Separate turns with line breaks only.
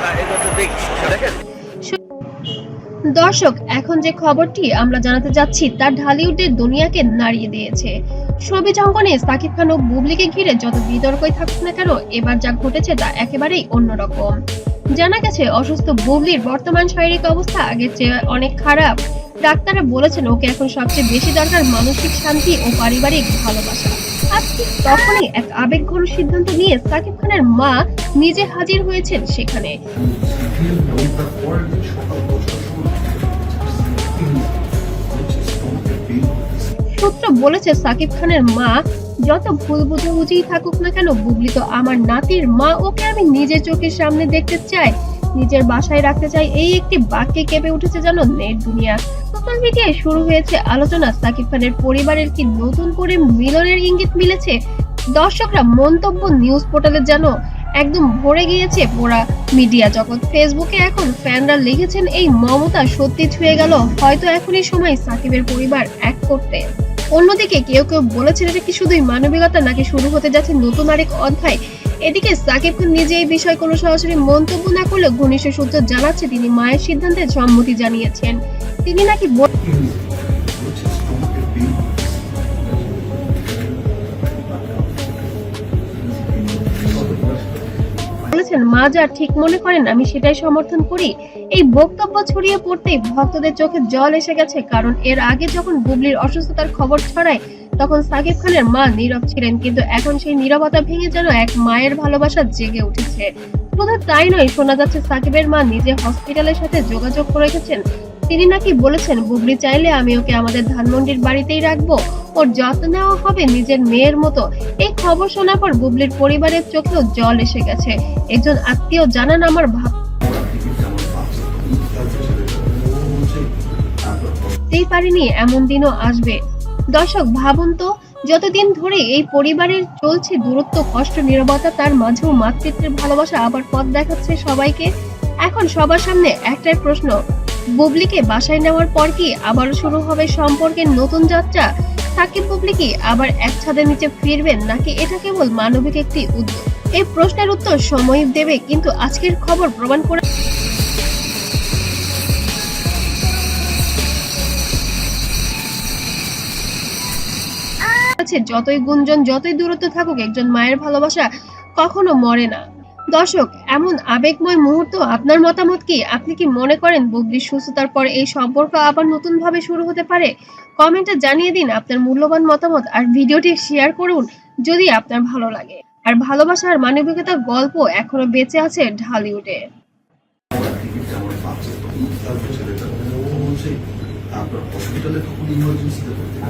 হ্যাঁ,
দর্শক এখন যে খবরটি আমরা জানাতে যাচ্ছি তা ঢালিউডের দুনিয়াকে নাড়িয়ে দিয়েছে। ছবি জঙ্গনে সাকিব খান ও বুবলিকে ঘিরে যত বিতর্কই থাকুক না কেন এবার যা ঘটেছে তা একেবারেই অন্যরকম। জানা গেছে অসুস্থ বুবলির বর্তমান শারীরিক অবস্থা আগের চেয়ে অনেক খারাপ। ডাক্তাররা বলেছেন ওকে এখন সবচেয়ে বেশি দরকার মানসিক শান্তি ও পারিবারিক ভালোবাসা। আর ঠিক তখনই এক আবেগঘন সিদ্ধান্ত নিয়ে সাকিব খানের মা নিজে হাজির হয়েছেন সেখানে। সূত্র বলেছে, সাকিব খানের মা যত ভুল বুঝাবুঝি থাকুক না কেন, বুবলি তো আমার নাতির মা, ওকে আমি নিজের চোখের সামনে দেখতে চাই। নিজের বাসায় রাখতে চাই, এই একটি বাক্যে কেঁপে উঠেছে যেন নেট দুনিয়া। সোশ্যাল মিডিয়ায় শুরু হয়েছে আলোচনা। সাকিব খানের পরিবারের কি নতুন করে মিলনের ইঙ্গিত মিলেছে? দর্শকরা মন্তব্য নিউজ পোর্টালে যেন একদম ভরে গিয়েছে পোড়া মিডিয়া জগৎ। ফেসবুকে এখন ফ্যানরা লিখেছেন, এই মমতা সত্যি ছুঁয়ে গেল, হয়তো এখনই সময় সাকিবের পরিবার এক করতে। অন্যদিকে কেউ কেউ বলেছেন, এটা কি শুধুই মানবিকতা নাকি শুরু হতে যাচ্ছে নতুন আরেক অধ্যায়? এদিকে সাকিব খান নিজে এই বিষয়ে কোনো সরাসরি মন্তব্য না করলেও ঘনিষ্ঠ সূত্র জানাচ্ছে তিনি মায়ের সিদ্ধান্তে সম্মতি জানিয়েছেন। তিনি নাকি বলেছেন, মা যা ঠিক মনে করেন, আমি সেটাই সমর্থন করি। এই বক্তব্য ছড়িয়ে পড়তেই ভক্তদের চোখে জল এসে গেছে, কারণ এর আগে যখন বুবলির অসুস্থতার খবর ছড়ায় তখন সাকিব খানের মা নীরব ছিলেন, কিন্তু এখন সেই নীরবতা ভেঙে যেন এক মায়ের ভালোবাসা জেগে উঠেছে। শুধু তাই নয়, শোনা যাচ্ছে সাকিবের মা নিজে হসপিটালের সাথে যোগাযোগ করে রেখেছেন তিনি নাকি বলেছেন, বুবলি চাইলে আমি ওকে আমাদের ধানমন্ডির বাড়িতেই রাখব। ওর যত্ন নেওয়া হবে নিজের মেয়ের মতো। এই খবর শোনার পর বুবলির পরিবারের চোখেও জল এসে গেছে। একজন আত্মীয় জানান, আমার ভাব পারিনি, এমন দিনও আসবে। দর্শক, ভাবুন তো, যতদিন ধরে এই পরিবারের চলছে দূরত্ব, কষ্ট, নীরবতা, তার মাঝেও মাতৃত্বের ভালোবাসা আবার পথ দেখাচ্ছে সবাইকে। এখন সবার সামনে একটাই প্রশ্ন, বুবলিকে বাসায় নেওয়ার পর কি আবার শুরু হবে সম্পর্কের নতুন যাত্রা? সাকিব, বুবলি কি আবার এক ছাদের নিচে ফিরবেন, নাকি এটা কেবল মানবিক একটি উদ্যোগ? এই প্রশ্নের উত্তর সময় দেবে, কিন্তু আজকের খবর প্রমাণ করে আছে, যতই গুঞ্জন, যতই দূরত্ব থাকুক, একজন মায়ের ভালোবাসা কখনো মরে না। দর্শক, এমন আবেগময় মুহূর্ত আপনার মতামত কি? আপনি কি মনে করেন বুবলির সুস্থতার পর এই সম্পর্ক আবার নতুন ভাবে শুরু হতে পারে? কমেন্টে জানিয়ে দিন আপনার মূল্যবান মতামত আর ভিডিওটি শেয়ার করুন যদি আপনার ভালো লাগে। আর ভালোবাসা আর মানবিকতার গল্প এখনও বেঁচে আছে ঢালিউডে।